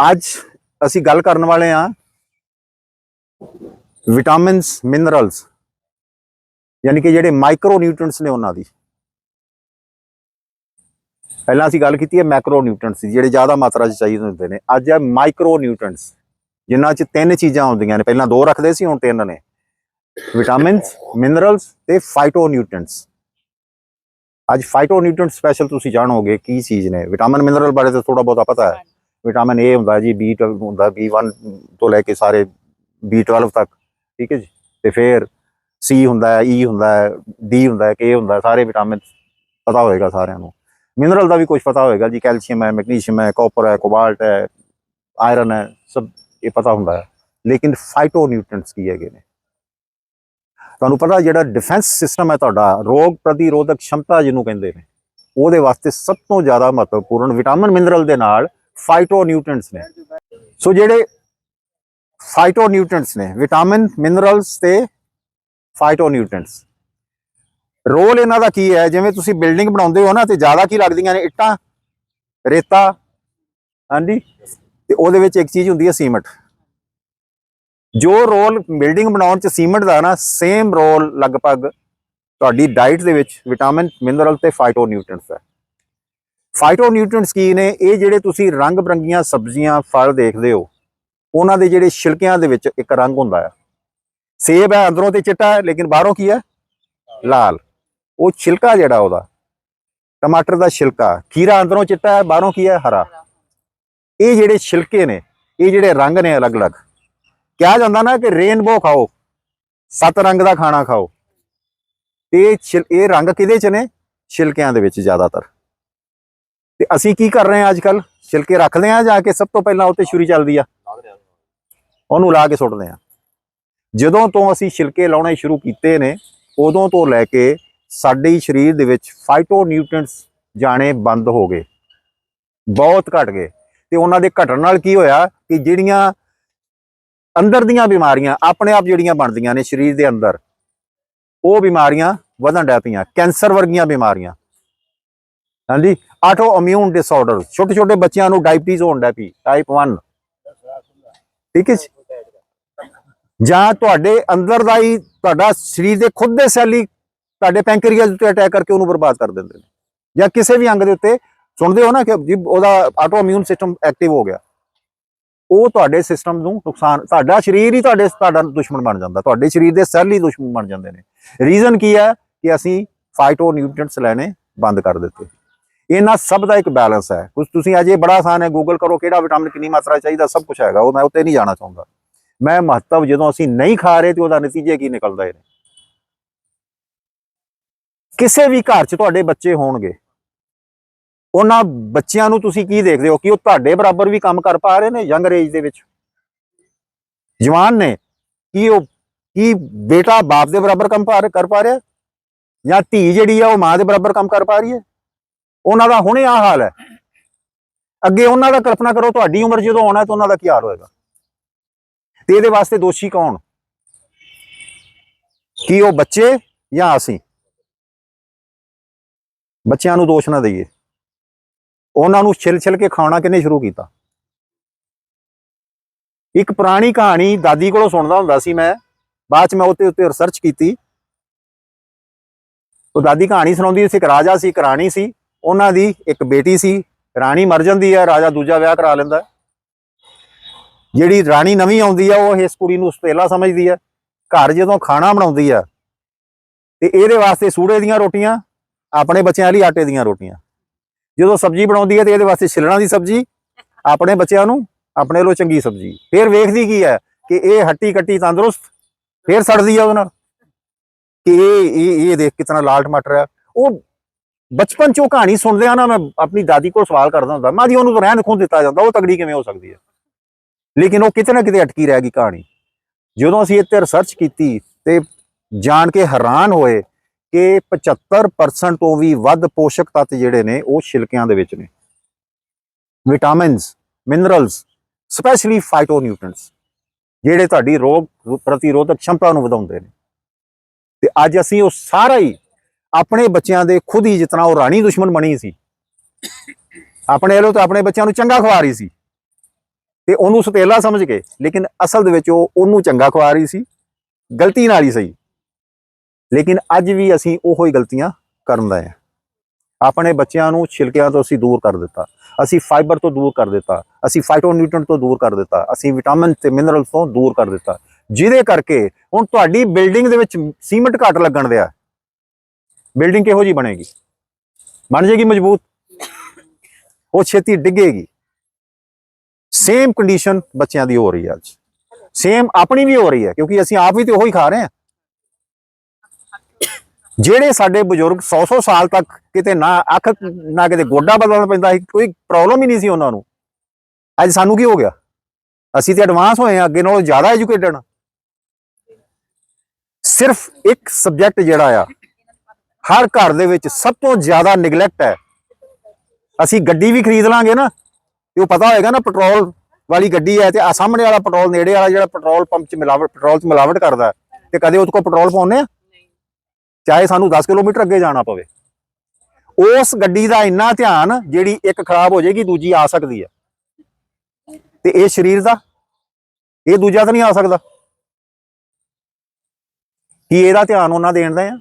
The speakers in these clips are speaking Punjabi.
ਅੱਜ ਅਸੀਂ ਗੱਲ ਕਰਨ ਵਾਲੇ ਹਾਂ ਵਿਟਾਮਿਨਸ ਮਿਨਰਲਸ ਯਾਨੀ ਕਿ ਜਿਹੜੇ ਮਾਈਕਰੋ ਨਿਊਟ੍ਰੀਐਂਟਸ ਨੇ ਉਹਨਾਂ ਦੀ। ਪਹਿਲਾਂ ਅਸੀਂ ਗੱਲ ਕੀਤੀ ਹੈ ਮੈਕਰੋ ਨਿਊਟ੍ਰੀਐਂਟਸ ਦੀ, ਜਿਹੜੇ ਜ਼ਿਆਦਾ ਮਾਤਰਾ 'ਚ ਚਾਹੀਦੇ ਹੁੰਦੇ ਨੇ। ਅੱਜ ਹੈ ਮਾਈਕਰੋ ਨਿਊਟ੍ਰੀਐਂਟਸ ਜਿਨ੍ਹਾਂ 'ਚ ਤਿੰਨ ਚੀਜ਼ਾਂ ਹੁੰਦੀਆਂ ਨੇ। ਪਹਿਲਾਂ ਦੋ ਰੱਖਦੇ ਸੀ, ਹੁਣ ਤਿੰਨ ਨੇ। ਵਿਟਾਮਿਨਸ ਮਿਨਰਲਸ ਤੇ ਫਾਈਟੋ ਨਿਊਟ੍ਰੀਐਂਟਸ ਅੱਜ ਫਾਈਟੋ ਨਿਊਟ੍ਰੀਐਂਟ ਸਪੈਸ਼ਲ ਤੁਸੀਂ ਜਾਣੋਗੇ ਕੀ ਚੀਜ਼ ਨੇ। ਵਿਟਾਮਿਨ ਮਿਨਰਲ ਬਾਰੇ ਤਾਂ ਥੋੜਾ ਬਹੁਤਾ ਪਤਾ ਹੈ। ਵਿਟਾਮਿਨ ਏ ਹੁੰਦਾ ਜੀ ਬੀ ਹੁੰਦਾ B1 ਤੋਂ ਲੈ ਕੇ ਸਾਰੇ B12 ਤੱਕ, ਠੀਕ ਹੈ ਜੀ। ਤੇ ਫਿਰ ਸੀ ਹੁੰਦਾ ਹੈ ਈ ਹੁੰਦਾ ਹੈ ਡੀ ਹੁੰਦਾ ਹੈ ਕੇ ਹੁੰਦਾ, ਸਾਰੇ ਵਿਟਾਮਿਨ ਪਤਾ ਹੋਏਗਾ ਸਾਰਿਆਂ ਨੂੰ। ਮਿਨਰਲ ਦਾ ਵੀ ਕੁਝ ਪਤਾ ਹੋਏਗਾ ਜੀ, ਕੈਲਸ਼ੀਅਮ ਹੈ, ਮੈਗਨੀਸ਼ੀਅਮ ਹੈ, ਕਾਪਰ ਹੈ, ਕੋਬਾਲਟ ਹੈ, ਆਇਰਨ ਹੈ, ਸਭ ਇਹ ਪਤਾ ਹੁੰਦਾ ਹੈ। ਲੇਕਿਨ ਫਾਈਟੋ ਨਿਊਟ੍ਰੀਐਂਟਸ ਕੀ ਹੈਗੇ ਨੇ? ਤੁਹਾਨੂੰ ਪਤਾ ਜਿਹੜਾ ਡਿਫੈਂਸ ਸਿਸਟਮ ਹੈ ਤੁਹਾਡਾ, ਰੋਗ ਪ੍ਰਤੀਰੋਧਕ ਸ਼ਮਤਾ ਜਿਹਨੂੰ ਕਹਿੰਦੇ ਨੇ, ਉਹਦੇ ਵਾਸਤੇ ਸਭ ਤੋਂ ਜ਼ਿਆਦਾ ਮਹੱਤਵਪੂਰਨ ਵਿਟਾਮਿਨ ਮਿਨਰਲ ਦੇ ਨਾਲ ਫਾਈਟੋ ਨਿਊਟ੍ਰੀਐਂਟਸ ਨੇ। ਸੋ ਜਿਹੜੇ ਫਾਈਟੋ ਨਿਊਟ੍ਰੀਐਂਟਸ ਨੇ ਵਿਟਾਮਿਨ ਮਿਨਰਲਸ ਤੇ ਫਾਈਟੋ ਨਿਊਟ੍ਰੀਐਂਟਸ ਰੋਲ ਇਹਨਾਂ ਦਾ ਕੀ ਹੈ? ਜਿਵੇਂ ਤੁਸੀਂ ਬਿਲਡਿੰਗ ਬਣਾਉਂਦੇ ਹੋ ਨਾ, ਤੇ ਜ਼ਿਆਦਾ ਕੀ ਲੱਗਦੀਆਂ ਨੇ? ਇੱਟਾਂ, ਰੇਤਾ, ਹਾਂਜੀ? ਤੇ ਉਹਦੇ ਵਿੱਚ ਇੱਕ ਚੀਜ਼ ਹੁੰਦੀ ਹੈ ਸੀਮਟ। ਜੋ ਰੋਲ ਬਿਲਡਿੰਗ ਬਣਾਉਣ ਚ ਸੀਮੈਂਟ ਦਾ ਨਾ ਸੇਮ ਰੋਲ ਲਗਭਗ ਤੁਹਾਡੀ ਡਾਈਟ ਦੇ ਵਿੱਚ ਵਿਟਾਮਿਨ ਮਿਨਰਲ ਤੇ ਫਾਈਟੋ ਨਿਊਟ੍ਰੀਐਂਟਸ ਹੈ ਫਾਈਟੋ ਨਿਊਟ੍ਰੀਐਂਟਸ ਕੀ ਨੇ? ਇਹ ਜਿਹੜੇ ਤੁਸੀਂ ਰੰਗ ਬਰੰਗੀਆਂ ਸਬਜ਼ੀਆਂ, ਫਲ ਦੇਖਦੇ ਹੋ, ਉਹਨਾਂ ਦੇ ਜਿਹੜੇ ਛਿਲਕਿਆਂ ਦੇ ਵਿੱਚ ਇੱਕ ਰੰਗ ਹੁੰਦਾ ਆ। ਸੇਬ ਹੈ, ਅੰਦਰੋਂ ਤੇ ਚਿੱਟਾ ਹੈ, ਲੇਕਿਨ ਬਾਹਰੋਂ ਕੀ ਹੈ? ਲਾਲ। ਉਹ ਛਿਲਕਾ ਜਿਹੜਾ ਉਹਦਾ, ਟਮਾਟਰ ਦਾ ਛਿਲਕਾ, ਖੀਰਾ ਅੰਦਰੋਂ ਚਿੱਟਾ ਹੈ, ਬਾਹਰੋਂ ਕੀ ਹੈ? ਹਰਾ। ਇਹ ਜਿਹੜੇ ਛਿਲਕੇ ਨੇ, ਇਹ ਜਿਹੜੇ ਰੰਗ ਨੇ ਅਲੱਗ-ਅਲੱਗ। ਕਿਹਾ ਜਾਂਦਾ ਨਾ ਕਿ ਰੇਨਬੋ ਖਾਓ, ਸੱਤ ਰੰਗ ਦਾ ਖਾਣਾ ਖਾਓ। ਇਹ ਛਿਲ- ਇਹ ਰੰਗ ਕਿਹਦੇ ਚ ਨੇ? ਛਿਲਕਿਆਂ ਦੇ ਵਿੱਚ ਜ਼ਿਆਦਾਤਰ। ਤੇ ਅਸੀਂ ਕੀ ਕਰ ਰਹੇ ਹਾਂ ਅੱਜ ਕੱਲ ਛਿਲਕੇ ਰੱਖਦੇ ਹਾਂ ਜਾ ਕੇ, ਸਭ ਤੋਂ ਪਹਿਲਾਂ ਉੱਤੇ ਛੁਰੀ ਚੱਲਦੀ ਆ। ਉਹਨੂੰ ਲਾ ਕੇ ਸੁੱਟਦੇ ਹਾਂ। ਜਦੋਂ ਤੋਂ ਅਸੀਂ ਛਿਲਕੇ ਲਾਉਣੇ ਸ਼ੁਰੂ ਕੀਤੇ ਨੇ, ਉਦੋਂ ਤੋਂ ਲੈ ਕੇ ਸਾਡੇ ਸਰੀਰ ਦੇ ਵਿੱਚ ਫਾਈਟੋ ਨਿਊਟ੍ਰੀਐਂਟਸ ਜਾਣੇ ਬੰਦ ਹੋ ਗਏ। ਬਹੁਤ ਘਟ ਗਏ। ਤੇ ਉਹਨਾਂ ਦੇ ਘਟਣ ਨਾਲ ਕੀ ਹੋਇਆ ਕਿ ਜਿਹੜੀਆਂ ਅੰਦਰ ਦੀਆਂ ਬਿਮਾਰੀਆਂ, ਆਪਣੇ ਆਪ ਜਿਹੜੀਆਂ ਬਣਦੀਆਂ ਨੇ ਸਰੀਰ ਦੇ ਅੰਦਰ, ਉਹ ਬਿਮਾਰੀਆਂ ਵਧਣ ਡੈ ਪਈਆਂ। ਕੈਂਸਰ ਵਰਗੀਆਂ ਬਿਮਾਰੀਆਂ। ਹਾਂਜੀ? ਆਟੋ ਇਮਿਊਨ ਡਿਸਆਰਡਰ ਛੋਟੇ ਛੋਟੇ ਬੱਚਿਆਂ ਨੂੰ ਡਾਇਬੀਟੀਜ਼ ਹੋਣ ਡੈ ਟਾਈਪ 1 ਠੀਕ ਹੈ ਜੀ? ਜਾਂ ਤੁਹਾਡੇ ਅੰਦਰ ਦਾ ਹੀ ਤੁਹਾਡਾ ਸਰੀਰ ਦੇ ਖੁਦ ਦੇ ਸੈੱਲ ਹੀ ਤੁਹਾਡੇ ਪੈਂਕਰੀਅਸ ਉੱਤੇ ਅਟੈਕ ਕਰਕੇ ਉਹਨੂੰ ਬਰਬਾਦ ਕਰ ਦਿੰਦੇ ਨੇ। ਜਾਂ ਕਿਸੇ ਵੀ ਅੰਗ ਦੇ ਉੱਤੇ, ਸੁਣਦੇ ਹੋ ਨਾ ਕਿ ਜੀ ਉਹਦਾ ਆਟੋ ਇਮਿਊਨ ਸਿਸਟਮ ਐਕਟਿਵ ਹੋ ਗਿਆ। ਉਹ ਤੁਹਾਡੇ ਸਿਸਟਮ ਨੂੰ ਨੁਕਸਾਨ, ਤੁਹਾਡਾ ਸਰੀਰ ਹੀ ਤੁਹਾਡੇ, ਤੁਹਾਡਾ ਦੁਸ਼ਮਣ ਬਣ ਜਾਂਦਾ। ਤੁਹਾਡੇ ਸਰੀਰ ਦੇ ਸੈੱਲ ਹੀ ਦੁਸ਼ਮਣ ਬਣ ਜਾਂਦੇ ਨੇ। ਰੀਜ਼ਨ ਕੀ ਹੈ ਕਿ ਅਸੀਂ ਫਾਈਟੋ ਨਿਊਟ੍ਰੀਐਂਟਸ ਲੈਣੇ ਬੰਦ ਕਰ ਦਿੱਤੇ। ਇਹਨਾਂ ਸਭ ਦਾ ਇੱਕ ਬੈਲੈਂਸ ਹੈ। ਕੁਝ ਤੁਸੀਂ ਅਜੇ ਬੜਾ ਆਸਾਨ ਹੈ ਗੂਗਲ ਕਰੋ ਕਿਹੜਾ ਵਿਟਾਮਿਨ ਕਿੰਨੀ ਮਾਤਰਾ ਚਾਹੀਦਾ, ਸਭ ਕੁਝ ਹੈਗਾ, ਉਹ ਮੈਂ ਉੱਤੇ ਨਹੀਂ ਜਾਣਾ ਚਾਹੁੰਦਾ। ਮੈਂ ਮਹੱਤਵ ਜਦੋਂ ਅਸੀਂ ਨਹੀਂ ਖਾ ਰਹੇ ਤੇ ਉਹਦਾ ਨਤੀਜੇ ਕੀ ਨਿਕਲਦਾ ਹੈ ਕਿਸੇ ਵੀ ਘਰ 'ਚ ਤੁਹਾਡੇ ਬੱਚੇ ਹੋਣਗੇ। ਉਹਨਾਂ ਬੱਚਿਆਂ ਨੂੰ ਤੁਸੀਂ ਕੀ ਦੇਖਦੇ ਹੋ? ਕਿ ਉਹ ਤੁਹਾਡੇ ਬਰਾਬਰ ਵੀ ਕੰਮ ਕਰ ਪਾ ਰਹੇ ਨੇ ਯੰਗ ਏਜ ਦੇ ਵਿੱਚ? ਜਵਾਨ ਨੇ, ਕੀ ਉਹ, ਕੀ ਬੇਟਾ ਬਾਪ ਦੇ ਬਰਾਬਰ ਕੰਮ ਪਾ ਕਰ ਪਾ ਰਿਹਾ? ਜਾਂ ਧੀ ਜਿਹੜੀ ਆ ਉਹ ਮਾਂ ਦੇ ਬਰਾਬਰ ਕੰਮ ਕਰ ਪਾ ਰਹੀ ਹੈ? ਉਹਨਾਂ ਦਾ ਹੁਣੇ ਆ ਹਾਲ ਹੈ। ਅੱਗੇ ਉਹਨਾਂ ਦਾ ਕਲਪਨਾ ਕਰੋ ਤੁਹਾਡੀ ਉਮਰ ਜਦੋਂ ਆਉਣਾ ਤਾਂ ਉਹਨਾਂ ਦਾ ਕੀ ਹਾਲ ਹੋਏਗਾ? ਤੇ ਇਹਦੇ ਵਾਸਤੇ ਦੋਸ਼ੀ ਕੌਣ? ਕੀ ਉਹ ਬੱਚੇ ਜਾਂ ਅਸੀਂ? ਬੱਚਿਆਂ ਨੂੰ ਦੋਸ਼ ਨਾ ਦਈਏ। ਉਹਨਾਂ ਨੂੰ ਛਿਲ ਛਿਲ ਕੇ ਖਾਣਾ ਕਿੰਨੇ ਸ਼ੁਰੂ ਕੀਤਾ? ਇੱਕ ਪੁਰਾਣੀ ਕਹਾਣੀ ਦਾਦੀ ਕੋਲੋਂ ਸੁਣਦਾ ਹੁੰਦਾ ਸੀ ਮੈਂ। ਬਾਅਦ ਚ ਮੈਂ ਉੱਤੇ ਉੱਤੇ ਰਿਸਰਚ ਕੀਤੀ। ਉਹ ਦਾਦੀ ਕਹਾਣੀ ਸੁਣਾਉਂਦੀ ਸੀ, ਇੱਕ ਰਾਜਾ ਸੀ, ਇੱਕ ਰਾਣੀ ਸੀ। ਉਹਨਾਂ ਦੀ ਇੱਕ ਬੇਟੀ ਸੀ, ਰਾਣੀ ਮਰ ਜਾਂਦੀ ਹੈ ਰਾਜਾ ਦੂਜਾ ਵਿਆਹ ਕਰਾ ਲੈਂਦਾ। ਜਿਹੜੀ ਰਾਣੀ ਨਵੀਂ ਆਉਂਦੀ ਆ, ਉਹ ਇਸ ਕੁੜੀ ਨੂੰ ਸੁਤੇਲਾ ਸਮਝਦੀ ਹੈ ਘਰ ਜਦੋਂ ਖਾਣਾ ਬਣਾਉਂਦੀ ਆ, ਤੇ ਇਹਦੇ ਵਾਸਤੇ ਸੂੜੇ ਦੀਆਂ ਰੋਟੀਆਂ, ਆਪਣੇ ਬੱਚਿਆਂ ਲਈ ਆਟੇ ਦੀਆਂ ਰੋਟੀਆਂ। ਜਦੋਂ ਸਬਜ਼ੀ ਬਣਾਉਂਦੀ ਹੈ ਤੇ ਇਹਦੇ ਵਾਸਤੇ ਛਿਲਣਾ ਦੀ ਸਬਜ਼ੀ, ਆਪਣੇ ਬੱਚਿਆਂ ਨੂੰ, ਆਪਣੇ ਲੋ ਚੰਗੀ ਸਬਜ਼ੀ। ਫਿਰ ਵੇਖਦੀ ਕੀ ਹੈ ਕਿ ਇਹ ਹੱਟੀ ਕੱਟੀ ਤੰਦਰੁਸਤ, ਫਿਰ ਸੜਦੀ ਆ ਉਹਦੇ ਨਾਲ। ਕਿ ਇਹ ਇਹ ਇਹ ਦੇਖ ਕਿਤਨਾ ਲਾਲ ਟਮਾਟਰ ਹੈ ਉਹ ਬਚਪਨ 'ਚ ਉਹ ਕਹਾਣੀ ਸੁਣਦੇ ਆ ਨਾ, ਮੈਂ ਆਪਣੀ ਦਾਦੀ ਕੋਲ ਸਵਾਲ ਕਰਦਾ ਹੁੰਦਾ, ਮਾਂ ਜੀ, ਉਹਨੂੰ ਤਾਂ ਰਹਿਣ ਖੁੰਦ ਦਿੱਤਾ ਜਾਂਦਾ, ਉਹ ਤਗੜੀ ਕਿਵੇਂ ਹੋ ਸਕਦੀ ਹੈ? ਲੇਕਿਨ ਉਹ ਕਿਤੇ ਨਾ ਕਿਤੇ ਅਟਕੀ ਰਹਿ ਗਈ ਕਹਾਣੀ। ਜਦੋਂ ਅਸੀਂ ਇੱਥੇ ਰਿਸਰਚ ਕੀਤੀ ਤੇ ਜਾਣ ਕੇ ਹੈਰਾਨ ਹੋਏ ਕਿ 75% ਤੋਂ ਵੀ ਵੱਧ ਪੋਸ਼ਕ ਤੱਤ ਜਿਹੜੇ ਨੇ, ਉਹ ਛਿਲਕਿਆਂ ਦੇ ਵਿੱਚ ਨੇ। ਵਿਟਾਮਿਨਸ ਮਿਨਰਲਸ ਸਪੈਸ਼ਲੀ ਫਾਈਟੋਨਿਊਟ੍ਰੀਐਂਟਸ ਜਿਹੜੇ ਤੁਹਾਡੀ ਰੋਗ ਪ੍ਰਤੀਰੋਧਕ ਸ਼ਮਤਾ ਨੂੰ ਵਧਾਉਂਦੇ ਨੇ। ਤੇ ਅੱਜ ਅਸੀਂ ਉਹ ਸਾਰਾ ਹੀ ਆਪਣੇ ਬੱਚਿਆਂ ਦੇ ਖੁਦ ਹੀ ਜਿਤਨਾ ਉਹ ਰਾਣੀ ਦੁਸ਼ਮਣ ਬਣੀ ਸੀ। ਆਪਣੇ ਵੱਲੋਂ ਤਾਂ ਆਪਣੇ ਬੱਚਿਆਂ ਨੂੰ ਚੰਗਾ ਖਵਾ ਰਹੀ ਸੀ। ਤੇ ਉਹਨੂੰ ਸਤੇਲਾ ਸਮਝ ਕੇ, ਲੇਕਿਨ ਅਸਲ ਦੇ ਵਿੱਚ ਉਹ ਉਹਨੂੰ ਚੰਗਾ ਖਵਾ ਰਹੀ ਸੀ। ਗਲਤੀ ਨਾਲ ਹੀ ਸਹੀ। ਲੇਕਿਨ ਅੱਜ ਵੀ ਅਸੀਂ ਉਹੋ ਹੀ ਗਲਤੀਆਂ ਕਰਨ ਦਾ ਹੈ। ਆਪਣੇ ਬੱਚਿਆਂ ਨੂੰ ਛਿਲਕਿਆਂ ਤੋਂ ਅਸੀਂ ਦੂਰ ਕਰ ਦਿੱਤਾ। ਅਸੀਂ ਫਾਈਬਰ ਤੋਂ ਦੂਰ ਕਰ ਦਿੱਤਾ। ਅਸੀਂ ਫਾਈਟੋਨਿਊਟ੍ਰੈਂਟ ਤੋਂ ਦੂਰ ਕਰ ਦਿੱਤਾ। ਅਸੀਂ ਵਿਟਾਮਿਨ ਤੇ ਮਿਨਰਲਸ ਤੋਂ ਦੂਰ ਕਰ ਦਿੱਤਾ। ਜਿਹਦੇ ਕਰਕੇ ਹੁਣ ਤੁਹਾਡੀ ਬਿਲਡਿੰਗ ਦੇ ਵਿੱਚ ਸੀਮੈਂਟ ਘੱਟ ਲੱਗਣ ਦਿਆ। ਬਿਲਡਿੰਗ ਕਿਹੋ ਜੀ ਬਣੇਗੀ? ਬਣ ਜਾਏਗੀ ਮਜ਼ਬੂਤ? ਉਹ ਛੇਤੀ ਡਿੱਗੇਗੀ। ਸੇਮ ਕੰਡੀਸ਼ਨ ਬੱਚਿਆਂ ਦੀ ਹੋ ਰਹੀ ਹੈ ਅੱਜ। ਸੇਮ ਆਪਣੀ ਵੀ ਹੋ ਰਹੀ ਹੈ, ਕਿਉਂਕਿ ਅਸੀਂ ਆਪ ਵੀ ਤੇ ਉਹੀ ਖਾ ਰਹੇ ਹਾਂ। ਜਿਹੜੇ ਸਾਡੇ ਬਜ਼ੁਰਗ 100-100 ਸਾਲ ਤੱਕ ਕਿਤੇ ਨਾ ਅੱਖ, ਨਾ ਕਿਤੇ ਗੋਡਾ ਬਦਲਣਾ ਪੈਂਦਾ ਸੀ, ਕੋਈ ਪ੍ਰੋਬਲਮ ਹੀ ਨਹੀਂ ਸੀ ਉਹਨਾਂ ਨੂੰ। ਅੱਜ ਸਾਨੂੰ ਕੀ ਹੋ ਗਿਆ? ਅਸੀਂ ਤੇ ਐਡਵਾਂਸ ਹੋਏ ਆ ਅੱਗੇ ਨਾਲੋਂ ਜ਼ਿਆਦਾ ਐਜੂਕੇਟਡ ਸਿਰਫ ਇੱਕ ਸਬਜੈਕਟ ਜਿਹੜਾ ਆ ਹਰ ਘਰ ਦੇ ਵਿੱਚ ਸਭ ਤੋਂ ਜ਼ਿਆਦਾ ਨਿਗਲੈਕਟ ਹੈ। ਅਸੀਂ ਗੱਡੀ ਵੀ ਖਰੀਦ ਲਾਂਗੇ ਨਾ ਤੇ ਉਹ ਪਤਾ ਹੋਏਗਾ ਨਾ ਪੈਟਰੋਲ ਵਾਲੀ ਗੱਡੀ ਹੈ ਤੇ ਆ ਸਾਹਮਣੇ ਵਾਲਾ ਪੈਟਰੋਲ ਨੇੜੇ ਵਾਲਾ ਜਿਹੜਾ ਪੈਟਰੋਲ ਪੰਪ 'ਚ ਮਿਲਾਵਟ ਪੈਟਰੋਲ 'ਚ ਮਿਲਾਵਟ ਕਰਦਾ ਹੈ, ਤੇ ਕਦੇ ਉਹਦੇ ਕੋਲ ਪੈਟਰੋਲ ਪਾਉਂਦੇ ਆ? ਚਾਹੇ ਸਾਨੂੰ 10 ਕਿਲੋਮੀਟਰ ਅੱਗੇ ਜਾਣਾ ਪਵੇ। ਉਸ ਗੱਡੀ ਦਾ ਇੰਨਾ ਧਿਆਨ ਜਿਹੜੀ ਇੱਕ ਖਰਾਬ ਹੋ ਜਾਏਗੀ ਦੂਜੀ ਆ ਸਕਦੀ ਹੈ। ਤੇ ਇਹ ਸਰੀਰ ਦਾ ਇਹ ਦੂਜਾ ਤਾਂ ਨਹੀਂ ਆ ਸਕਦਾ। ਕੀ ਇਹਦਾ ਧਿਆਨ ਉਹਨਾਂ ਦੇਣ ਦਾ ਆ?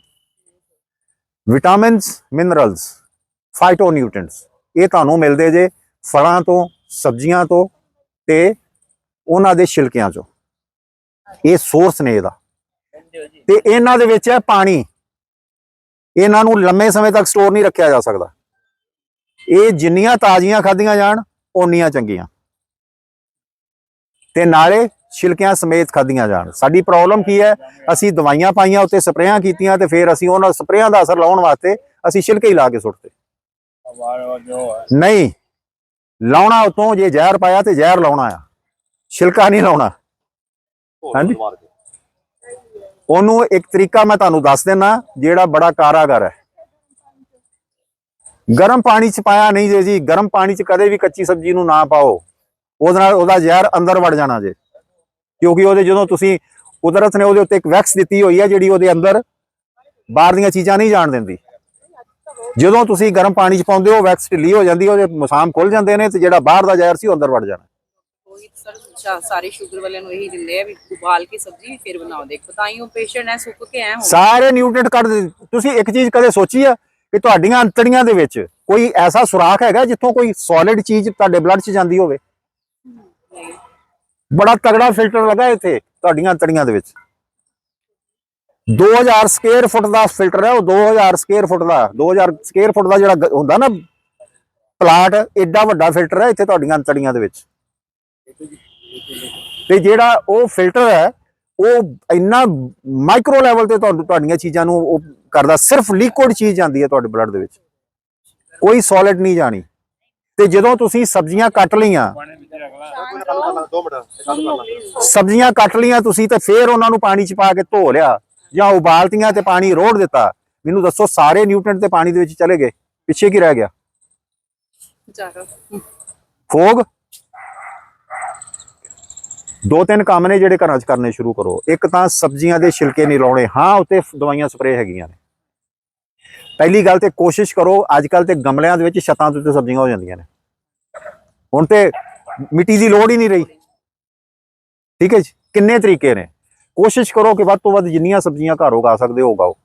ਵਿਟਾਮਿਨਸ ਮਿਨਰਲਸ ਫਾਈਟੋਨਿਊਟ੍ਰੈਂਟਸ ਇਹ ਤੁਹਾਨੂੰ ਮਿਲਦੇ ਜੇ ਫਲਾਂ ਤੋਂ, ਸਬਜ਼ੀਆਂ ਤੋਂ ਤੇ ਉਹਨਾਂ ਦੇ ਛਿਲਕਿਆਂ ਚੋਂ। ਇਹ ਸੋਰਸ ਨੇ ਇਹਦਾ। ਤੇ ਇਹਨਾਂ ਦੇ ਵਿੱਚ ਹੈ ਪਾਣੀ। ਇਹਨਾਂ ਨੂੰ ਲੰਮੇ ਸਮੇਂ ਤੱਕ ਸਟੋਰ ਨਹੀਂ ਰੱਖਿਆ ਜਾ ਸਕਦਾ। ਇਹ ਜਿੰਨੀਆਂ ਤਾਜ਼ੀਆਂ ਖਾਧੀਆਂ ਜਾਣ, ਓਨੀਆਂ ਚੰਗੀਆਂ। ਤੇ ਨਾਲੇ ਛਿਲਕਿਆਂ ਸਮੇਤ ਖਾਧੀਆਂ ਜਾਣ। ਸਾਡੀ ਪ੍ਰੋਬਲਮ ਕੀ ਹੈ? ਅਸੀਂ ਦਵਾਈਆਂ ਪਾਈਆਂ, ਉੱਤੇ ਸਪਰੇਆਂ ਕੀਤੀਆਂ ਤੇ ਫਿਰ ਅਸੀਂ ਉਹਨਾਂ ਸਪਰੇਆਂ ਦਾ ਅਸਰ ਲਾਉਣ ਵਾਸਤੇ ਅਸੀਂ ਛਿਲਕੇ ਹੀ ਲਾ ਕੇ ਸੁੱਟਤੇ। ਨਹੀਂ, ਲਾਉਣਾ ਉਤੋਂ ਜੇ ਜ਼ਹਿਰ ਪਾਇਆ ਤੇ ਜ਼ਹਿਰ ਲਾਉਣਾ ਆ। ਛਿਲਕਾ ਨਹੀਂ ਲਾਉਣਾ। ਹਾਂਜੀ? ਉਹਨੂੰ ਇੱਕ ਤਰੀਕਾ ਮੈਂ ਤੁਹਾਨੂੰ ਦੱਸ ਦੇਣਾ ਜਿਹੜਾ ਬੜਾ ਕਾਰਾਗਰ ਹੈ। ਗਰਮ ਪਾਣੀ ਚ ਪਾਇਆ ਨਹੀਂ ਜੇ ਜੀ, ਗਰਮ ਪਾਣੀ ਚ ਕਦੇ ਵੀ ਕੱਚੀ ਸਬਜ਼ੀ ਨੂੰ ਨਾ ਪਾਓ, ਉਹਦੇ ਨਾਲ ਉਹਦਾ ਜ਼ਹਿਰ ਅੰਦਰ ਵੜ ਜਾਣਾ ਜੇ। ਕਿਉਂਕਿ ਉਹਦੇ ਜਦੋਂ ਤੁਸੀਂ ਕੁਦਰਤ ਨੇ ਉਹਦੇ ਉੱਤੇ ਇੱਕ ਵੈਕਸ ਦਿੱਤੀ ਹੋਈ ਹੈ ਜਿਹੜੀ ਉਹਦੇ ਅੰਦਰ ਬਾਹਰ ਦੀਆਂ ਚੀਜ਼ਾਂ ਨਹੀਂ ਜਾਣ ਦਿੰਦੀ। ਜਦੋਂ ਤੁਸੀਂ ਗਰਮ ਪਾਣੀ ਚ ਪਾਉਂਦੇ ਹੋ ਵੈਕਸ ਢਿੱਲੀ ਹੋ ਜਾਂਦੀ ਉਹਦੇ ਮਸਾਮ ਖੁੱਲ ਜਾਂਦੇ ਨੇ ਤੇ ਜਿਹੜਾ ਬਾਹਰ ਦਾ ਜ਼ਹਿਰ ਸੀ ਉਹ ਅੰਦਰ ਵੜ ਜਾਣਾ। ਸਰ ਸ਼ੂਗਰ ਵਾਲਿਆਂ ਨੂੰ ਇਹੀ ਦਿੰਦੇ ਆ ਵੀ ਉਬਾਲ ਕੇ ਸਬਜ਼ੀ ਫਿਰ ਬਣਾਓ। ਦੇਖੋ ਤਾਂ ਹੀ ਉਹ ਪੇਸ਼ੈਂਟ ਐ ਸੁੱਕ ਕੇ ਐ ਹੋ ਸਾਰੇ ਨਿਊਟ੍ਰੀਐਂਟ ਕੱਢ ਦੇ। ਤੁਸੀਂ ਇੱਕ ਚੀਜ਼ ਕਦੇ ਸੋਚੀ ਆ ਕਿ ਤੁਹਾਡੀਆਂ ਅੰਤੜੀਆਂ ਦੇ ਵਿੱਚ ਕੋਈ ਐਸਾ ਸੁਰਾਖ ਹੈਗਾ ਜਿੱਥੋਂ ਕੋਈ ਸੋਲਿਡ ਚੀਜ਼ ਤੁਹਾਡੇ ਬਲੱਡ 'ਚ ਜਾਂਦੀ ਹੋਵੇ? ਬੜਾ ਤਗੜਾ ਫਿਲਟਰ ਲੱਗਾ ਇੱਥੇ ਤੁਹਾਡੀਆਂ ਅੰਤੜੀਆਂ ਦੇ ਵਿੱਚ। 2000 ਸਕੁਅਰ ਫੁੱਟ ਦਾ ਫਿਲਟਰ ਹੈ, ਉਹ 2000 ਸਕੁਅਰ ਫੁੱਟ ਦਾ। 2000 ਸਕੁਅਰ ਫੁੱਟ ਦਾ ਜਿਹੜਾ ਗ- ਹੁੰਦਾ ਨਾ ਪਲਾਟ ਐਡਾ ਵੱਡਾ ਫਿਲਟਰ ਹੈ ਇੱਥੇ ਤੁਹਾਡੀਆਂ ਤੜੀਆਂ ਦੇ ਵਿੱਚ। ਤੇ ਜਿਹੜਾ ਉਹ ਫਿਲਟਰ ਹੈ, ਉਹ ਇੰਨਾ ਮਾਈਕਰੋ ਲੈਵਲ ਤੇ ਤੁਹਾਨੂੰ ਤੁਹਾਡੀਆਂ ਚੀਜ਼ਾਂ ਨੂੰ ਉਹ ਕਰਦਾ, ਸਿਰਫ ਲਿਕੁਇਡ ਚੀਜ਼ ਜਾਂਦੀ ਹੈ ਤੁਹਾਡੇ ਬਲੱਡ ਦੇ ਵਿੱਚ। ਕੋਈ ਸੋਲਿਡ ਨਹੀਂ ਜਾਣੀ। ਤੇ ਜਦੋਂ ਤੁਸੀਂ ਸਬਜ਼ੀਆਂ ਕੱਟ ਲਈਆਂ ਸਬਜ਼ੀਆਂ ਕੱਟ ਲਈਆਂ ਤੁਸੀਂ ਤੇ ਫੇਰ ਉਹਨਾਂ ਨੂੰ ਪਾਣੀ ਚ ਪਾ ਕੇ ਧੋ ਲਿਆ ਜਾਂ ਉਬਾਲਤੀਆਂ ਤੇ ਪਾਣੀ ਰੋੜ ਦਿੱਤਾ। ਮੈਨੂੰ ਦੱਸੋ ਸਾਰੇ ਨਿਊਟ੍ਰੀਐਂਟ ਤੇ ਪਾਣੀ ਦੇ ਵਿੱਚ ਚਲੇ ਗਏ ਪਿੱਛੇ ਕੀ ਰਹਿ ਗਿਆ? ਫੋਗ? ਦੋ ਤਿੰਨ ਕੰਮ ਨੇ ਜਿਹੜੇ ਘਰਾਂ 'ਚ ਕਰਨੇ ਸ਼ੁਰੂ ਕਰੋ। ਇੱਕ ਤਾਂ ਸਬਜ਼ੀਆਂ ਦੇ ਛਿਲਕੇ ਨਹੀਂ ਲਾਉਣੇ ਹਾਂ ਉੱਤੇ ਦਵਾਈਆਂ ਸਪਰੇਅ ਹੈਗੀਆਂ ਨੇ। ਪਹਿਲੀ ਗੱਲ ਤੇ ਕੋਸ਼ਿਸ਼ ਕਰੋ ਅੱਜ ਕੱਲ ਤੇ ਗਮਲਿਆਂ ਦੇ ਵਿੱਚ ਛੱਤਾਂ ਦੇ ਉੱਤੇ ਸਬਜ਼ੀਆਂ ਹੋ ਜਾਂਦੀਆਂ ਨੇ। ਹੁਣ ਤੇ ਮਿੱਟੀ ਦੀ ਲੋੜ ਹੀ ਨਹੀਂ ਰਹੀ। ਠੀਕ ਹੈ ਜੀ? ਕਿੰਨੇ ਤਰੀਕੇ ਨੇ? ਕੋਸ਼ਿਸ਼ ਕਰੋ ਕਿ ਵੱਧ ਤੋਂ ਵੱਧ ਜਿੰਨੀਆਂ ਸਬਜ਼ੀਆਂ ਘਰ ਉਗਾ ਸਕਦੇ ਹੋ, ਉਗਾਓ।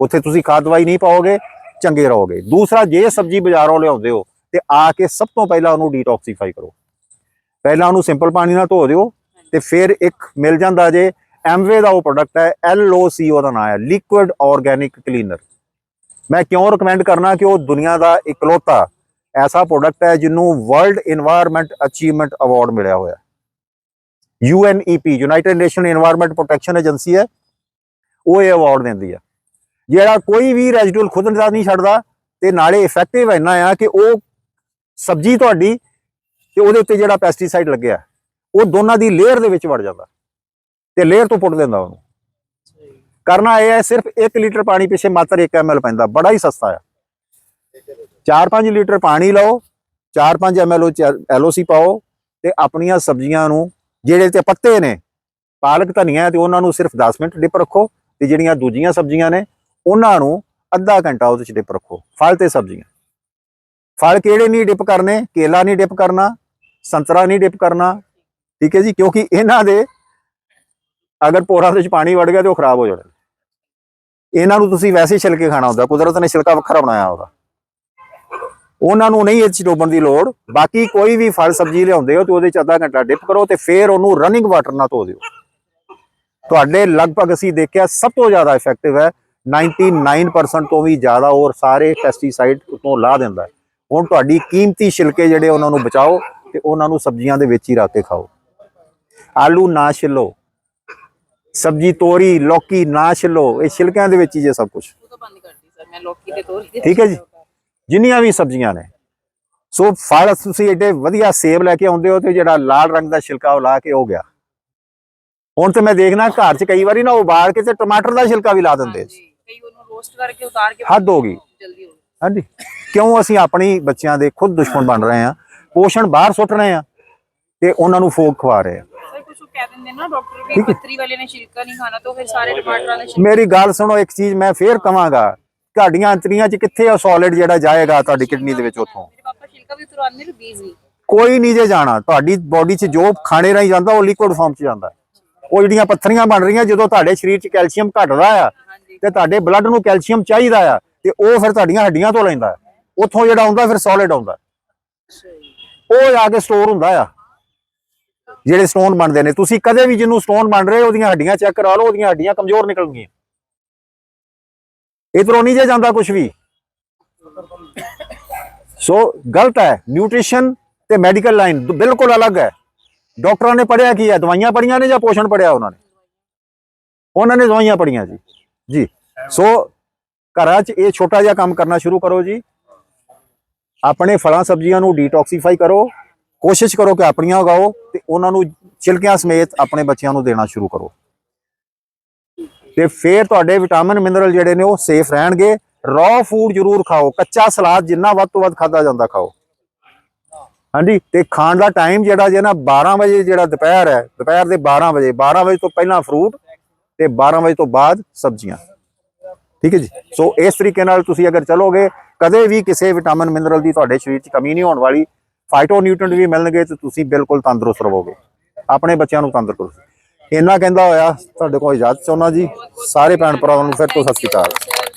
ਉੱਥੇ ਤੁਸੀਂ ਖਾਦ ਦਵਾਈ ਨਹੀਂ ਪਾਓਗੇ, ਚੰਗੇ ਰਹੋਗੇ। ਦੂਸਰਾ, ਜੇ ਸਬਜ਼ੀ ਬਾਜ਼ਾਰੋਂ ਲਿਆਉਂਦੇ ਹੋ, ਤੇ ਆ ਕੇ ਸਭ ਤੋਂ ਪਹਿਲਾਂ ਉਹਨੂੰ ਡੀਟੌਕਸੀਫਾਈ ਕਰੋ। ਪਹਿਲਾਂ ਉਹਨੂੰ ਸਿੰਪਲ ਪਾਣੀ ਨਾਲ ਧੋ ਦਿਓ, ਤੇ ਫਿਰ ਇੱਕ ਮਿਲ ਜਾਂਦਾ ਜੇ, ਐਮਵੇ ਦਾ ਉਹ ਪ੍ਰੋਡਕਟ ਹੈ ਐਲਓਸੀ ਉਹਦਾ ਨਾਮ ਹੈ ਲਿਕੁਇਡ ਆਰਗੈਨਿਕ ਕਲੀਨਰ ਮੈਂ ਕਿਉਂ ਰეკਮੈਂਡ ਕਰਨਾ ਕਿ ਉਹ ਦੁਨੀਆ ਦਾ ਇਕਲੌਤਾ ਐਸਾ ਪ੍ਰੋਡਕਟ ਹੈ ਜਿਹਨੂੰ ਵਰਲਡ এনवायरमेंट ਅਚੀਵਮੈਂਟ ਅਵਾਰਡ ਮਿਲਿਆ ਹੋਇਆ UNEP united nation environment protection agency ਹੈ। ਉਹ ਇਹ ਅਵਾਰਡ ਦਿੰਦੀ ਹੈ। ਜਿਹੜਾ ਕੋਈ ਵੀ ਰੈਜੀਡੂਅਲ ਖੁਦ ਨਿਦਾਨ ਨਹੀਂ ਛੱਡਦਾ ਤੇ ਨਾਲੇ ਇਫੈਕਟਿਵ ਇੰਨਾ ਆ ਕਿ ਉਹ ਸਬਜ਼ੀ ਤੁਹਾਡੀ ਤੇ ਉਹਦੇ ਉੱਤੇ ਜਿਹੜਾ ਪੈਸਟੀਸਾਈਡ ਲੱਗਿਆ, ਉਹ ਦੋਨਾਂ ਦੀ ਲੇਅਰ ਦੇ ਵਿੱਚ ਵੜ ਜਾਂਦਾ। ਤੇ ਲੇਅਰ ਤੋਂ ਪੁੱਟ ਦਿੰਦਾ ਉਹਨੂੰ। ਕਰਨਾ ਇਹ ਹੈ, ਸਿਰਫ 1 ਲੀਟਰ ਪਾਣੀ ਪਿੱਛੇ ਮਾਤਰ 1 ml ਪੈਂਦਾ, ਬੜਾ ਹੀ ਸਸਤਾ ਆ। 4-5 ਲੀਟਰ ਪਾਣੀ ਲਓ 4-5 ml ਉਹ ਐਲਓਸੀ ਪਾਓ ਤੇ ਆਪਣੀਆਂ ਸਬਜ਼ੀਆਂ ਨੂੰ, ਜਿਹੜੇ ਤੇ ਪੱਤੇ ਨੇ, ਪਾਲਕ ਧਨੀਆ ਹੈ ਤੇ ਉਹਨਾਂ ਨੂੰ ਸਿਰਫ 10 ਮਿੰਟ ਡਿਪ ਰੱਖੋ ਤੇ ਜਿਹੜੀਆਂ ਦੂਜੀਆਂ ਸਬਜ਼ੀਆਂ ਨੇ, ਉਹਨਾਂ ਨੂੰ ਅੱਧਾ ਘੰਟਾ ਉਹਦੇ ਚ ਡਿਪ ਰੱਖੋ, ਫਲ ਤੇ ਸਬਜ਼ੀਆਂ। ਫਲ ਕਿਹੜੇ ਨਹੀਂ ਡਿਪ ਕਰਨੇ? ਕੇਲਾ ਨਹੀਂ ਡਿਪ ਕਰਨਾ, ਸੰਤਰਾ ਨਹੀਂ ਡਿਪ ਕਰਨਾ, ਠੀਕ ਹੈ ਜੀ? ਕਿਉਂਕਿ ਇਹਨਾਂ ਦੇ ਅਗਰ ਪੋਰਾਂ ਦੇ ਵਿੱਚ ਪਾਣੀ ਵੜ ਗਿਆ ਤੇ ਉਹ ਖਰਾਬ ਹੋ ਜਾਣਾ। ਇਹਨਾਂ ਨੂੰ ਤੁਸੀਂ ਵੈਸੇ ਛਿਲਕੇ ਖਾਣਾ ਹੁੰਦਾ, ਕੁਦਰਤ ਨੇ ਛਿਲਕਾ ਵੱਖਰਾ ਬਣਾਇਆ ਉਹਦਾ। ਉਹਨਾਂ ਨੂੰ ਨਹੀਂ ਇਹ 'ਚ ਡੋਬਣ ਦੀ ਲੋੜ, ਬਾਕੀ ਕੋਈ ਵੀ ਫਲ ਸਬਜ਼ੀ ਲਿਆਉਂਦੇ ਹੋ ਤੇ ਉਹਦੇ ਚ ਅੱਧਾ ਘੰਟਾ ਡਿਪ ਕਰੋ ਤੇ ਫੇਰ ਉਹਨੂੰ ਰਨਿੰਗ ਵਾਟਰ ਨਾਲ ਧੋ ਦਿਓ। ਤੁਹਾਡੇ ਲਗਭਗ ਅਸੀਂ ਦੇਖਿਆ ਸਭ ਤੋਂ ਜ਼ਿਆਦਾ ਇਫੈਕਟਿਵ ਹੈ 99% ਤੋਂ ਵੀ ਜ਼ਿਆਦਾ ਔਰ ਸਾਰੇ ਪੈਸਟੀਸਾਈਡ ਉਤੋਂ ਲਾ ਦਿੰਦਾ ਹੁਣ ਤੁਹਾਡੀ ਕੀਮਤੀ ਛਿਲਕੇ ਜਿਹੜੇ ਉਹਨਾਂ ਨੂੰ ਬਚਾਓ ਤੇ ਉਹਨਾਂ ਨੂੰ ਸਬਜ਼ੀਆਂ ਦੇ ਵਿੱਚ ਹੀ ਰੱਖ ਕੇ ਖਾਓ। ਆਲੂ ਨਾ ਛਿੱਲੋ। ਸਬਜ਼ੀ ਤੋਰੀ ਲੌਕੀ ਨਾ ਛਿੱਲੋ ਇਹ ਛਿਲਕਿਆਂ ਦੇ ਵਿੱਚ ਹੀ ਜੇ ਸਭ ਕੁਝ ਠੀਕ ਹੈ ਜੀ। ਜਿੰਨੀਆਂ ਵੀ ਸਬਜ਼ੀਆਂ ਨੇ। ਸੋ ਫਲ ਤੁਸੀਂ ਏਡੇ ਵਧੀਆ ਸੇਬ ਲੈ ਕੇ ਆਉਂਦੇ ਹੋ ਤੇ ਜਿਹੜਾ ਲਾਲ ਰੰਗ ਦਾ ਛਿਲਕਾ ਉਹ ਲਾ ਕੇ ਹੋ ਗਿਆ। ਹੁਣ ਤੇ ਮੈਂ ਦੇਖਣਾ ਘਰ 'ਚ ਕਈ ਵਾਰੀ ਨਾ ਉਬਾਲ ਕੇ ਤੇ ਟਮਾਟਰ ਦਾ ਛਿਲਕਾ ਵੀ ਲਾ ਦਿੰਦੇ। ਹਾਂਜੀ ਕਈ ਉਹਨੂੰ ਰੋਸਟ ਕਰਕੇ ਉਤਾਰ ਕੇ ਹੱਦ ਹੋ ਗਈ। ਜਲਦੀ ਹੋ ਹਾਂਜੀ। ਕਿਉਂ ਅਸੀਂ ਆਪਣੀ ਬੱਚਿਆਂ ਦੇ ਖੁਦ ਦੁਸ਼ਮਣ ਬਣ ਰਹੇ ਆ ਪੋਸ਼ਣ ਬਾਹਰ ਸੁੱਟ ਰਹੇ ਆ ਤੇ ਉਹਨਾਂ ਨੂੰ ਫੋਕ ਖਵਾ ਰਹੇ ਆ ਕਹਿ ਦਿੰਦੇ ਨਾ ਡਾਕਟਰ ਵੀ ਪੱਤਰੀ ਵਾਲੇ ਨੇ ਛਿਲਕਾ ਨਹੀਂ ਖਾਣਾ ਤਾਂ ਫਿਰ ਸਾਰੇ ਟਮਾਟਰਾਂ ਦੇ ਛਿਲਕੇ ਮੇਰੀ ਗੱਲ ਸੁਣੋ ਇੱਕ ਚੀਜ਼ ਮੈਂ ਫੇਰ ਕਵਾਂਗਾ ਤੁਹਾਡੀਆਂ ਅੰਤਰੀਆਂ 'ਚ ਕਿੱਥੇ ਆ ਸੋਲਿਡ ਜਿਹੜਾ ਜਾਏਗਾ ਤੁਹਾਡੀ ਕਿਡਨੀ ਦੇ ਵਿੱਚ ਉੱਥੋਂ? ਮੇਰੇ ਪਾਪਾ ਛਿਲਕਾ ਵੀ ਉਤਰਵਾਉਂਦੇ ਨੇ ਬੀਜ ਵੀ। ਕੋਈ ਨਹੀਂ ਜੇ ਜਾਣਾ ਤੁਹਾਡੀ ਬਾਡੀ 'ਚ ਜੋ ਖਾਣੇ ਰਾਹੀਂ ਜਾਂਦਾ ਉਹ ਲਿਕੁਇਡ ਫਾਰਮ 'ਚ ਜਾਂਦਾ। ਉਹ ਜਿਹੜੀਆਂ ਪੱਥਰੀਆਂ ਬਣ ਰਹੀਆਂ ਜਦੋਂ ਤੁਹਾਡੇ ਸਰੀਰ 'ਚ ਕੈਲਸ਼ੀਅਮ ਘਟਦਾ ਆ ਤੇ ਤੁਹਾਡੇ ਬਲੱਡ ਨੂੰ ਕੈਲਸ਼ੀਅਮ ਚਾਹੀਦਾ ਆ ਤੇ ਉਹ ਫਿਰ ਤੁਹਾਡੀਆਂ ਹੱਡੀਆਂ ਤੋਂ ਲੈਂਦਾ। ਉੱਥੋਂ ਜਿਹੜਾ ਆਉਂਦਾ ਫਿਰ ਸੋਲਿਡ ਆਉਂਦਾ। ਉਹ ਜਾ ਕੇ ਸਟੋਰ ਹੁੰਦਾ ਆ। ਜਿਹੜੇ ਸਟੋਨ ਬਣਦੇ ਨੇ, ਤੁਸੀਂ ਕਦੇ ਵੀ ਜਿਹਨੂੰ ਸਟੋਨ ਬਣ ਰਹੇ ਉਹਦੀਆਂ ਹੱਡੀਆਂ ਚੈੱਕ ਕਰਾ ਲਓ, ਉਹਦੀਆਂ ਹੱਡੀਆਂ ਕਮਜ਼ੋਰ ਨਿਕਲਣਗੀਆਂ। ਇਧਰੋਂ ਨਹੀਂ ਜੇ ਜਾਂਦਾ ਕੁਝ ਵੀ। ਸੋ ਗਲਤ ਹੈ। ਨਿਊਟ੍ਰੀਸ਼ਨ ਤੇ ਮੈਡੀਕਲ ਲਾਈਨ ਬਿਲਕੁਲ ਅਲੱਗ ਹੈ। ਡਾਕਟਰਾਂ ਨੇ ਪੜਿਆ ਕੀ ਹੈ? ਦਵਾਈਆਂ ਪੜੀਆਂ ਨੇ ਜਾਂ ਪੋਸ਼ਣ ਪੜਿਆ ਉਹਨਾਂ ਨੇ? ਉਹਨਾਂ ਨੇ ਦਵਾਈਆਂ ਪੜੀਆਂ ਜੀ। ਜੀ। ਸੋ ਘਰਾਂ 'ਚ ਇਹ ਛੋਟਾ ਜਿਹਾ ਕੰਮ ਕਰਨਾ ਸ਼ੁਰੂ ਕਰੋ ਜੀ। ਆਪਣੇ ਫਲਾਂ ਸਬਜ਼ੀਆਂ ਨੂੰ ਡੀਟੌਕਸੀਫਾਈ ਕਰੋ। ਕੋਸ਼ਿਸ਼ ਕਰੋ ਕਿ ਆਪਣੀਆਂ ਉਗਾਓ ਤੇ ਉਹਨਾਂ ਨੂੰ ਛਿਲਕਿਆਂ ਸਮੇਤ ਆਪਣੇ ਬੱਚਿਆਂ ਨੂੰ ਦੇਣਾ ਸ਼ੁਰੂ ਕਰੋ। ਤੇ ਫਿਰ ਤੁਹਾਡੇ ਵਿਟਾਮਿਨ ਮਿਨਰਲ ਜਿਹੜੇ ਨੇ ਉਹ ਸੇਫ ਰਹਿਣਗੇ। ਰॉ ਫੂਡ ਜ਼ਰੂਰ ਖਾਓ, ਕੱਚਾ ਸਲਾਦ ਜਿੰਨਾ ਵੱਧ ਤੋਂ ਵੱਧ ਖਾਦਾ ਜਾਂਦਾ ਖਾਓ। ਹਾਂਜੀ, ਤੇ ਖਾਣ ਦਾ ਟਾਈਮ ਜਿਹੜਾ ਜੇ ਨਾ 12 ਵਜੇ ਜਿਹੜਾ ਦੁਪਹਿਰ ਹੈ, ਦੁਪਹਿਰ ਦੇ 12 ਵਜੇ 12 ਵਜੇ ਤੋਂ ਪਹਿਲਾਂ ਫਰੂਟ ਤੇ 12 ਵਜੇ ਤੋਂ ਬਾਅਦ ਸਬਜ਼ੀਆਂ। ਠੀਕ ਹੈ ਜੀ? ਸੋ ਇਸ ਤਰੀਕੇ ਨਾਲ ਤੁਸੀਂ ਅਗਰ ਚਲੋਗੇ, ਕਦੇ ਵੀ ਕਿਸੇ ਵਿਟਾਮਿਨ ਮਿਨਰਲ ਦੀ ਤੁਹਾਡੇ ਸਰੀਰ 'ਚ ਕਮੀ ਨਹੀਂ ਹੋਣ ਵਾਲੀ। ਫਾਈਟੋ ਨਿਊਟ੍ਰੀਐਂਟ ਵੀ ਮਿਲਣਗੇ ਤੇ ਤੁਸੀਂ ਬਿਲਕੁਲ ਤੰਦਰੁਸਤ ਰਹੋਗੇ। ਆਪਣੇ ਬੱਚਿਆਂ ਨੂੰ ਤੰਦਰੁਸਤ। ਇੰਨਾ ਕਹਿੰਦਾ ਹੋਇਆ, ਤੁਹਾਡੇ ਕੋਲ ਇਜਾਜ਼ਤ ਚਾਹੁੰਦਾ ਜੀ। ਸਾਰੇ ਭੈਣ ਭਰਾਵਾਂ ਨੂੰ ਫਿਰ ਤੋਂ ਸਤਿ ਸ਼੍ਰੀ ਅਕਾਲ।